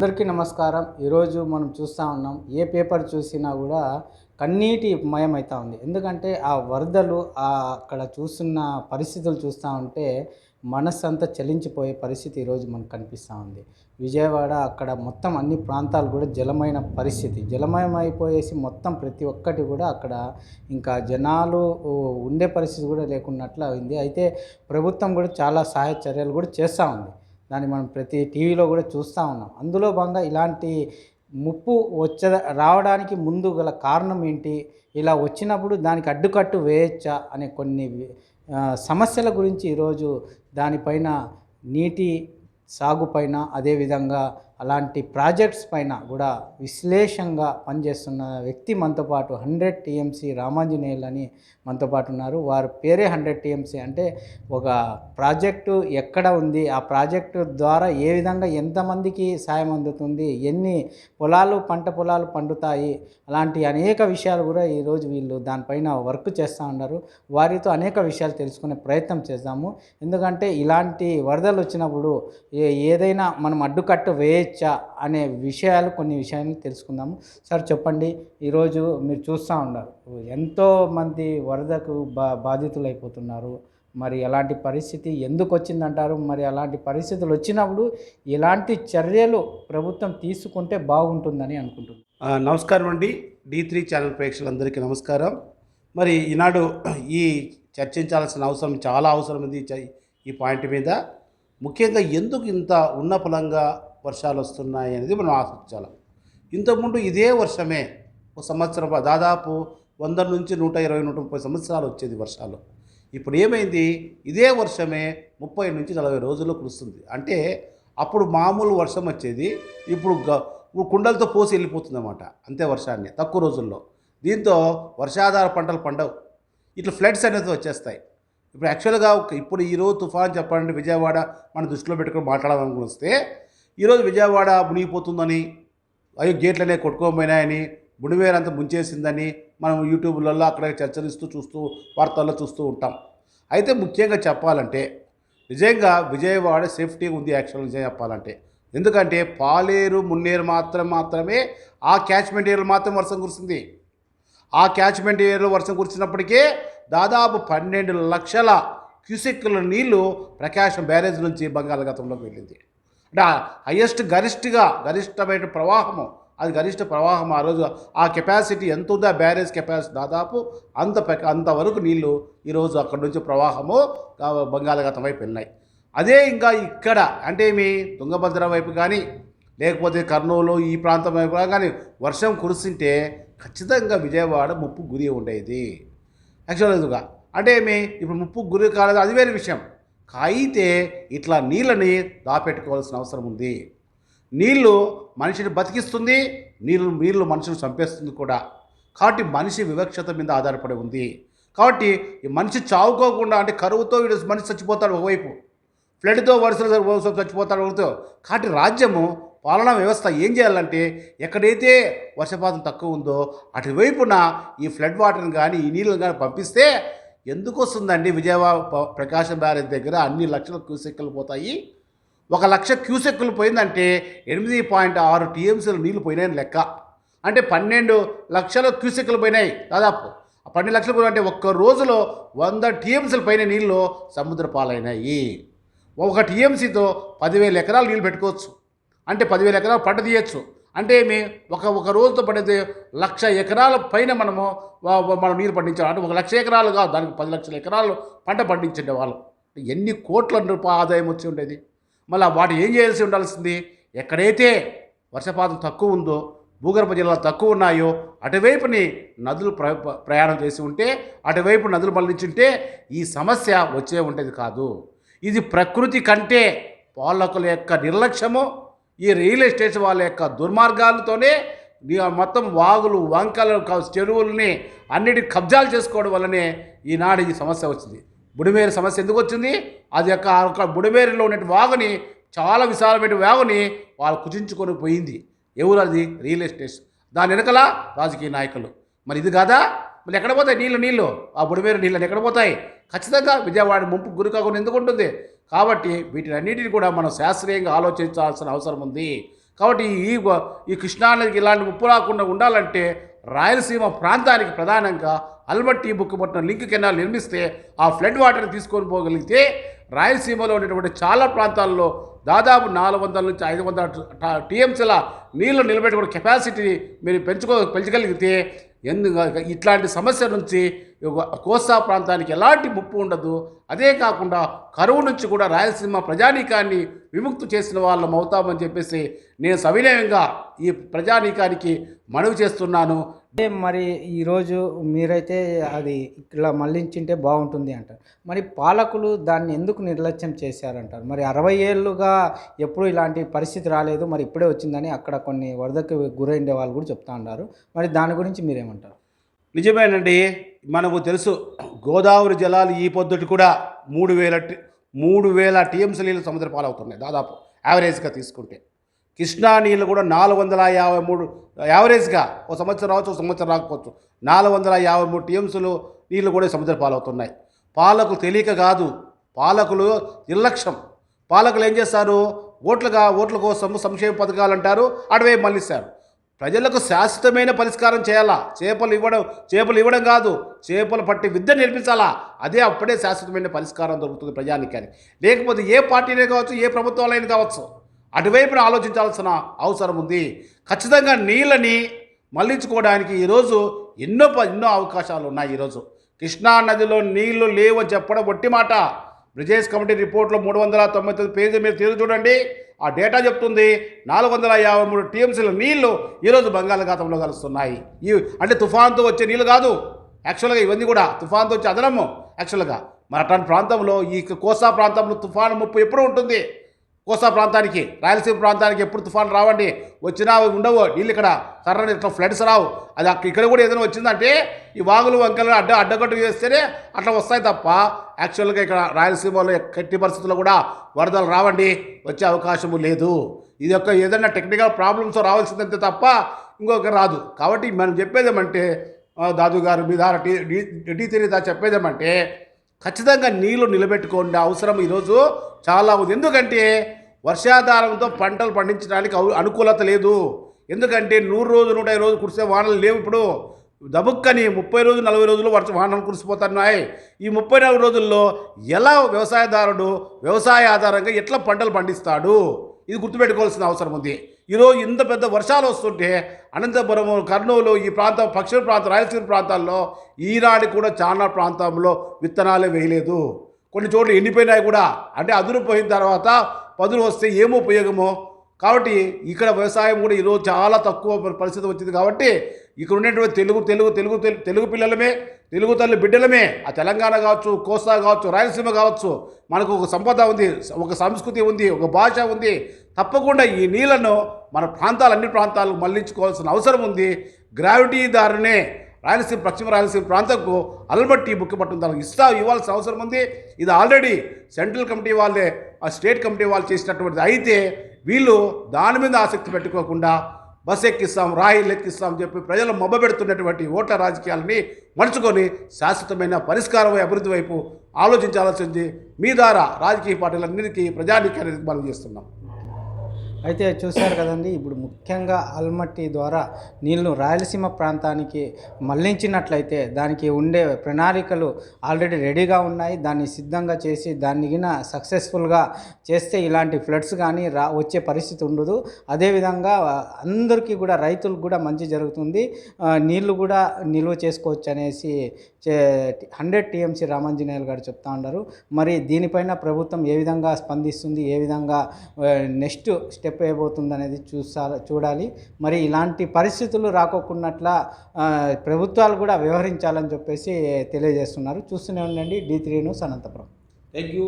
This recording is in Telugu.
అందరికీ నమస్కారం. ఈరోజు మనం చూస్తూ ఉన్నాం ఏ పేపర్ చూసినా కూడా కన్నీటి మయమవుతూ అవుతా ఉంది. ఎందుకంటే ఆ వరదలు అక్కడ చూస్తున్న పరిస్థితులు చూస్తూ ఉంటే మనస్సు అంతా చలించిపోయే పరిస్థితి ఈరోజు మనకు కనిపిస్తూ ఉంది. విజయవాడ అక్కడ మొత్తం అన్ని ప్రాంతాలు కూడా జలమైన పరిస్థితి. జలమయం అయిపోయేసి మొత్తం ప్రతి ఒక్కటి కూడా అక్కడ ఇంకా జనాలు ఉండే పరిస్థితి కూడా లేకున్నట్లు అయింది. అయితే ప్రభుత్వం కూడా చాలా సహాయ చర్యలు కూడా చేస్తూ ఉంది. దాన్ని మనం ప్రతి టీవీలో కూడా చూస్తూ ఉన్నాం. అందులో భాగంగా ఇలాంటి ముప్పు వచ్చే రావడానికి ముందు గల కారణం ఏంటి? ఇలా వచ్చినప్పుడు దానికి అడ్డుకట్టు వేయచ్చా? అనే కొన్ని సమస్యల గురించి ఈరోజు దానిపైన నీటి సాగుపైన అదేవిధంగా అలాంటి ప్రాజెక్ట్స్ పైన కూడా విశ్లేషంగా పనిచేస్తున్న వ్యక్తి మనతో పాటు హండ్రెడ్ టీఎంసీ రామాంజనేయులు అని మనతో పాటు ఉన్నారు. వారి పేరే హండ్రెడ్ టీఎంసీ అంటే ఒక ప్రాజెక్టు ఎక్కడ ఉంది ఆ ప్రాజెక్టు ద్వారా ఏ విధంగా ఎంతమందికి సాయం అందుతుంది ఎన్ని పొలాలు పంట పొలాలు పండుతాయి అలాంటి అనేక విషయాలు కూడా ఈరోజు వీళ్ళు దానిపైన వర్క్ చేస్తూ ఉన్నారు. వారితో అనేక విషయాలు తెలుసుకునే ప్రయత్నం చేద్దాము. ఎందుకంటే ఇలాంటి వరదలు వచ్చినప్పుడు ఏదైనా మనం అడ్డుకట్ట చేయొచ్చా అనే విషయాలు కొన్ని విషయాన్ని తెలుసుకుందాము. సార్ చెప్పండి. ఈరోజు మీరు చూస్తూ ఉన్నారు. ఎంతో మంది వరదకు బా బాధితులైపోతున్నారు. మరి అలాంటి పరిస్థితి ఎందుకు వచ్చిందంటారు? మరి అలాంటి పరిస్థితులు వచ్చినప్పుడు ఎలాంటి చర్యలు ప్రభుత్వం తీసుకుంటే బాగుంటుందని అనుకుంటున్నాను. నమస్కారం అండి. డి త్రీ ఛానల్ ప్రేక్షకులందరికీ నమస్కారం. మరి ఈనాడు ఈ చర్చించాల్సిన అవసరం చాలా అవసరం ఉంది ఈ చ- ఈ పాయింట్ మీద. ముఖ్యంగా ఎందుకు ఇంత ఉన్న ఫలంగా వర్షాలు వస్తున్నాయి అనేది మనం ఆశించాలి. ఇంతకుముందు ఇదే వర్షమే ఒక సంవత్సరం దాదాపు వంద నుంచి నూట ఇరవై నూట ముప్పై సంవత్సరాలు వచ్చేది వర్షాలు. ఇప్పుడు ఏమైంది? ఇదే వర్షమే ముప్పై నుంచి నలభై రోజుల్లో కురుస్తుంది. అంటే అప్పుడు మామూలు వర్షం వచ్చేది ఇప్పుడు గ- కుండలతో పోసి వెళ్ళిపోతుంది అన్నమాట అంతే వర్షాన్ని తక్కువ రోజుల్లో. దీంతో వర్షాధార పంటలు పండవు. ఇట్లా ఫ్లడ్స్ అనేది వచ్చేస్తాయి. ఇప్పుడు యాక్చువల్గా ఇప్పుడు ఈరోజు తుఫాన్ చెప్పాలంటే విజయవాడ మన దృష్టిలో పెట్టుకొని మాట్లాడాలనుకుని వస్తే ఈరోజు విజయవాడ మునిగిపోతుందని అయ్యో గేట్లనే కొట్టుకోపోయినాయని బుడివేరంతా ముంచేసిందని మనం యూట్యూబ్లలో అక్కడ చర్చలిస్తూ చూస్తూ వార్తల్లో చూస్తూ ఉంటాం. అయితే ముఖ్యంగా చెప్పాలంటే నిజంగా విజయవాడ సేఫ్టీ ఉంది యాక్చువల్ నిజంగా చెప్పాలంటే. ఎందుకంటే పాలేరు మున్నేరు మాత్రం మాత్రమే ఆ క్యాచ్మెంట్ ఏరియాలో మాత్రం వర్షం కురిసింది. ఆ క్యాచ్మెంట్ ఏరియాలో వర్షం కురిసినప్పటికే దాదాపు పన్నెండు లక్షల క్యూసెక్కుల నీళ్ళు ప్రకాశం బ్యారేజ్ నుంచి బంగాళాఖాతంలోకి వెళ్ళింది. అంటే హయ్యెస్ట్ గరిష్ఠగా గరిష్టమైన ప్రవాహము అది గరిష్ట ప్రవాహం ఆ రోజు ఆ కెపాసిటీ ఎంత ఉందో ఆ బ్యారేజ్ కెపాసిటీ దాదాపు అంత అంతవరకు నీళ్ళు ఈరోజు అక్కడి నుంచి ప్రవాహము బంగాళాఖాతం వైపు వెళ్ళినాయి. అదే ఇంకా ఇక్కడ అంటే మీ తుంగభద్ర వైపు కానీ లేకపోతే కర్నూలు ఈ ప్రాంతం వైపు కానీ వర్షం కురిసింటే ఖచ్చితంగా విజయవాడ ముప్పు గురి ఉండేది. యాక్చువల్గా అంటే మీ ఇప్పుడు ముప్పు గురి కాలేదు అది వేరే విషయం. అయితే ఇట్లా నీళ్ళని దాపెట్టుకోవాల్సిన అవసరం ఉంది. నీళ్ళు మనిషిని బతికిస్తుంది నీళ్ళు నీళ్ళు మనిషిని చంపేస్తుంది కూడా. కాబట్టి మనిషి వివక్షత మీద ఆధారపడి ఉంది. కాబట్టి ఈ మనిషి చావుకోకుండా అంటే కరువుతో వీడు మనిషి చచ్చిపోతాడు ఒకవైపు ఫ్లడ్తో వరుసలు చచ్చిపోతాడు ఒకరితో కాబట్టి రాజ్యము పాలనా వ్యవస్థ ఏం చేయాలంటే ఎక్కడైతే వర్షపాతం తక్కువ ఉందో అటువైపున ఈ ఫ్లడ్ వాటర్ని కానీ ఈ నీళ్ళని కానీ పంపిస్తే ఎందుకు వస్తుందండి విజయవాడ ప్రకాశం బ్యారేజ్ దగ్గర అన్ని లక్షల క్యూసెక్కులు పోతాయి? ఒక లక్ష క్యూసెక్కులు పోయిందంటే ఎనిమిది పాయింట్ ఆరు టీఎంసీలు నీళ్ళు పోయినాయని లెక్క. అంటే పన్నెండు లక్షల క్యూసెక్కులు పోయినాయి దాదాపు. ఆ పన్నెండు లక్షలు పోయినా అంటే ఒక్క రోజులో వంద టీఎంసీల పైన నీళ్ళు సముద్ర పాలైనాయి ఒక టీఎంసీతో పదివేల ఎకరాలు నీళ్ళు పెట్టుకోవచ్చు. అంటే పదివేల ఎకరాలు పంట తీయచ్చు. అంటే మీ ఒక ఒక రోజుతో పడితే లక్ష ఎకరాల పైన మనము మనం నీరు పండించాలి. అంటే ఒక లక్ష ఎకరాలు కాదు దానికి పది లక్షల ఎకరాలు పంట పండించండి వాళ్ళు. ఎన్ని కోట్ల రూపాయల ఆదాయం వచ్చి ఉండేది. మళ్ళీ వాటి ఏం చేయాల్సి ఉండాల్సింది? ఎక్కడైతే వర్షపాతం తక్కువ ఉందో భూగర్భ జలాలు తక్కువ ఉన్నాయో అటువైపుని నదులు ప్ర ప్ర- ప్రయాణం చేసి ఉంటే అటువైపు నదులు మళ్ళించుంటే ఈ సమస్య వచ్చే ఉండేది కాదు. ఇది ప్రకృతి కంటే పాలకుల యొక్క నిర్లక్ష్యము ఈ రియల్ ఎస్టేట్ వాళ్ళ యొక్క దుర్మార్గాలతోనే మొత్తం వాగులు వంకలు చెరువులని అన్నిటి కబ్జాలు చేసుకోవడం వల్లనే ఈనాడు ఈ సమస్య వచ్చింది. బుడిమేరు సమస్య ఎందుకు వచ్చింది? అది యొక్క బుడిమేరులో ఉన్న వాగుని చాలా విశాలమైన వాగుని వాళ్ళు కుచించుకొని పోయింది. ఎవరు అది రియల్ ఎస్టేట్. దాని వెనకల రాజకీయ నాయకులు. మరి ఇది కాదా? మరి ఎక్కడ పోతాయి నీళ్ళు నీళ్ళు ఆ బుడిమేరు నీళ్ళని ఎక్కడ పోతాయి? ఖచ్చితంగా విజయవాడ ముంపు గురి కాకుండా ఎందుకు ఉంటుంది? కాబట్టి వీటినన్నిటిని కూడా మనం శాస్త్రీయంగా ఆలోచించాల్సిన అవసరం ఉంది. కాబట్టి ఈ ఈ కృష్ణానదికి ఇలాంటి ముప్పు రాకుండా ఉండాలంటే రాయలసీమ ప్రాంతానికి ప్రధానంగా అల్మట్టి బుక్కుపట్నం లింక్ కెనాల్ నిర్మిస్తే ఆ ఫ్లడ్ వాటర్ని తీసుకొని పోగలిగితే రాయలసీమలో ఉన్నటువంటి చాలా ప్రాంతాల్లో దాదాపు నాలుగు వందల నుంచి ఐదు వందల టీఎంసీల నీళ్ళు నిలబెట్టుకునే కెపాసిటీ మీరు పెంచుకో పెంచగలిగితే ఎందుకు ఇట్లాంటి సమస్య నుంచి కోస్తా ప్రాంతానికి ఎలాంటి ముప్పు ఉండదు. అదే కాకుండా కరువు నుంచి కూడా రాయలసీమ ప్రజానీకాన్ని విముక్తి చేసిన వాళ్ళం అవుతామని చెప్పేసి నేను సవినయంగా ఈ ప్రజానీకానికి మనవి చేస్తున్నాను. మరి ఈరోజు మీరైతే అది ఇట్లా మళ్ళించింటే బాగుంటుంది అంటారు. మరి పాలకులు దాన్ని ఎందుకు నిర్లక్ష్యం చేశారంటారు? మరి అరవై ఏళ్ళుగా ఎప్పుడు ఇలాంటి పరిస్థితి రాలేదు మరి ఇప్పుడే వచ్చిందని అక్కడ కొన్ని వరదకు గురైండే వాళ్ళు కూడా చెప్తా ఉన్నారు. మరి దాని గురించి మీరేమంటారు? నిజమేనండి. మనకు తెలుసు గోదావరి జలాలు ఈ పొద్దుటి కూడా మూడు వేల మూడు వేల టీఎంసీ నీళ్ళు సముద్ర పాలవుతున్నాయి దాదాపు యావరేజ్గా తీసుకుంటే. కృష్ణా నీళ్ళు కూడా నాలుగు వందల యాభై మూడు యావరేజ్గా ఒక సంవత్సరం రావచ్చు ఒక సంవత్సరం రాకపోవచ్చు. నాలుగు వందల యాభై మూడు టీఎంసీలు నీళ్ళు కూడా సముద్ర పాలవుతున్నాయి. పాలకులు తెలియక కాదు పాలకులు నిర్లక్ష్యం. పాలకులు ఏం చేస్తారు? ఓట్లుగా ఓట్ల కోసం సంక్షేమ పథకాలు అంటారు అటువైపు మళ్ళిస్తారు. ప్రజలకు శాశ్వతమైన పరిష్కారం చేయాలా? చేపలు ఇవ్వడం చేపలు ఇవ్వడం కాదు చేపలు పట్టి విద్య నేర్పించాలా? అదే అప్పుడే శాశ్వతమైన పరిష్కారం దొరుకుతుంది ప్రజానికానికి. లేకపోతే ఏ పార్టీనే కావచ్చు ఏ ప్రభుత్వాలైనా కావచ్చు. అటువైపున ఆలోచించాల్సిన అవసరం ఉంది. ఖచ్చితంగా నీళ్ళని మళ్ళించుకోవడానికి ఈరోజు ఎన్నో ప- ఎన్నో అవకాశాలు ఉన్నాయి ఈరోజు. కృష్ణా నదిలో నీళ్ళు లేవని చెప్పడం ఒట్టి మాట. బ్రిజేష్ కమిటీ రిపోర్ట్లో మూడు వందల తొంభై తొమ్మిది పేజీ మీరు తీరు చూడండి. ఆ డేటా చెప్తుంది. నాలుగు వందల యాభై మూడు టీఎంసీల నీళ్ళు ఈరోజు బంగాళాఖాతంలో కలుస్తున్నాయి. ఈ అంటే తుఫాన్తో వచ్చే నీళ్ళు కాదు. యాక్చువల్గా ఇవన్నీ కూడా తుఫాన్తో వచ్చే అదనము. యాక్చువల్గా మరి అట్లాంటి ప్రాంతంలో ఈ కోస్తా ప్రాంతంలో తుఫాను ముప్పు ఎప్పుడు ఉంటుంది. కోస్తా ప్రాంతానికి రాయలసీమ ప్రాంతానికి ఎప్పుడు తుఫాను రావండి. వచ్చినా ఉండవు. నీళ్ళు ఇక్కడ సర్రని ఇట్లా ఫ్లడ్స్ రావు. అది ఇక్కడ కూడా ఏదైనా వచ్చిందంటే ఈ వాగులు వంకలు అడ్డ అడ్డగట్టు వేస్తేనే అట్లా వస్తాయి తప్ప యాక్చువల్గా ఇక్కడ రాయలసీమలో కట్టి పరిస్థితుల్లో కూడా వరదలు రావండి. వచ్చే అవకాశము లేదు. ఇది యొక్క ఏదైనా టెక్నికల్ ప్రాబ్లమ్స్ రావాల్సిందంతే తప్ప ఇంకొక రాదు. కాబట్టి మనం చెప్పేదేమంటే దాదు గారు మీ డీ టీ డి- డి ఖచ్చితంగా నీళ్ళు నిలబెట్టుకోండి. అవసరం ఈరోజు చాలా ఉంది. ఎందుకంటే వర్షాధారంతో పంటలు పండించడానికి అనుకూలత లేదు. ఎందుకంటే నూరు రోజులు నూట ఐదు రోజులు కురిసే వానలు లేవు ఇప్పుడు. దబుక్కని ముప్పై రోజులు నలభై రోజులు వర్ష వానలు కురిసిపోతున్నాయి. ఈ ముప్పై నాలుగు రోజుల్లో ఎలా వ్యవసాయదారుడు వ్యవసాయ ఆధారంగా ఎట్లా పంటలు పండిస్తాడు? ఇది గుర్తుపెట్టుకోవాల్సిన అవసరం ఉంది. ఈరోజు ఇంత పెద్ద వర్షాలు వస్తుంటే అనంతపురం కర్నూలు ఈ ప్రాంతం పశ్చిమ ప్రాంతం రాయలసీమ ప్రాంతాల్లో ఈనాడు కూడా చాలా ప్రాంతంలో విత్తనాలే వేయలేదు. కొన్ని చోట్ల ఎండిపోయినాయి కూడా. అంటే అదురు పోయిన తర్వాత పదులు వస్తే ఏమో ఉపయోగమో? కాబట్టి ఇక్కడ వ్యవసాయం కూడా ఈరోజు చాలా తక్కువ పరిస్థితి వచ్చింది కాబట్టి ఇక్కడ ఉండేటువంటి తెలుగు తెలుగు తెలుగు తెలు- తెలుగు పిల్లలమే తెలుగు తల్లి బిడ్డలమే. ఆ తెలంగాణ కావచ్చు కోస్తా కావచ్చు రాయలసీమ కావచ్చు మనకు ఒక సంపద ఉంది ఒక సంస్కృతి ఉంది ఒక భాష ఉంది. తప్పకుండా ఈ నీళ్ళను మన ప్రాంతాలు అన్ని ప్రాంతాలకు మళ్ళించుకోవాల్సిన అవసరం ఉంది. గ్రావిటీ దారినే రాయలసీమ పశ్చిమ రాయలసీమ ప్రాంతంకు అల్బట్టి బుక్ పట్టడం దానికి ఇస్తా ఇవ్వాల్సిన అవసరం ఉంది. ఇది ఆల్రెడీ సెంట్రల్ కమిటీ వాళ్ళే ఆ స్టేట్ కమిటీ వాళ్ళు చేసినటువంటిది. అయితే వీళ్ళు దాని మీద ఆసక్తి పెట్టుకోకుండా బస్ ఎక్కిస్తాం రాయిలు ఎక్కిస్తాం చెప్పి ప్రజలు మొబ్బ పెడుతున్నటువంటి ఓట్ల రాజకీయాలని మలుచుకొని శాశ్వతమైన పరిష్కారం అభివృద్ధి వైపు ఆలోచించాల్సింది మీ ద్వారా రాజకీయ పార్టీలన్నిటికీ ప్రజానీకానికి మనం చేస్తున్నాం. అయితే చూశారు కదండి ఇప్పుడు ముఖ్యంగా అల్మట్టి ద్వారా నీళ్ళు రాయలసీమ ప్రాంతానికి మళ్ళించినట్లయితే దానికి ఉండే ప్రణాళికలు ఆల్రెడీ రెడీగా ఉన్నాయి. దాన్ని సిద్ధంగా చేసి దాన్ని సక్సెస్ఫుల్గా చేస్తే ఇలాంటి ఫ్లడ్స్ కానీ రా వచ్చే పరిస్థితి ఉండదు. అదేవిధంగా అందరికీ కూడా రైతులకు కూడా మంచి జరుగుతుంది. నీళ్ళు కూడా నిల్వ చేసుకోవచ్చు అనేసి హండ్రెడ్ టీఎంసీ రామాంజనేయులు గారు చెప్తా ఉన్నారు. మరి దీనిపైన ప్రభుత్వం ఏ విధంగా స్పందిస్తుంది ఏ విధంగా నెక్స్ట్ స్టెప్ వేయబోతుంది అనేది చూసా చూడాలి. మరి ఇలాంటి పరిస్థితులు రాకోకున్నట్ల ప్రభుత్వాలు కూడా వ్యవహరించాలని చెప్పేసి తెలియజేస్తున్నారు. చూస్తూనే ఉండండి. D three news Anantapuram. Thank you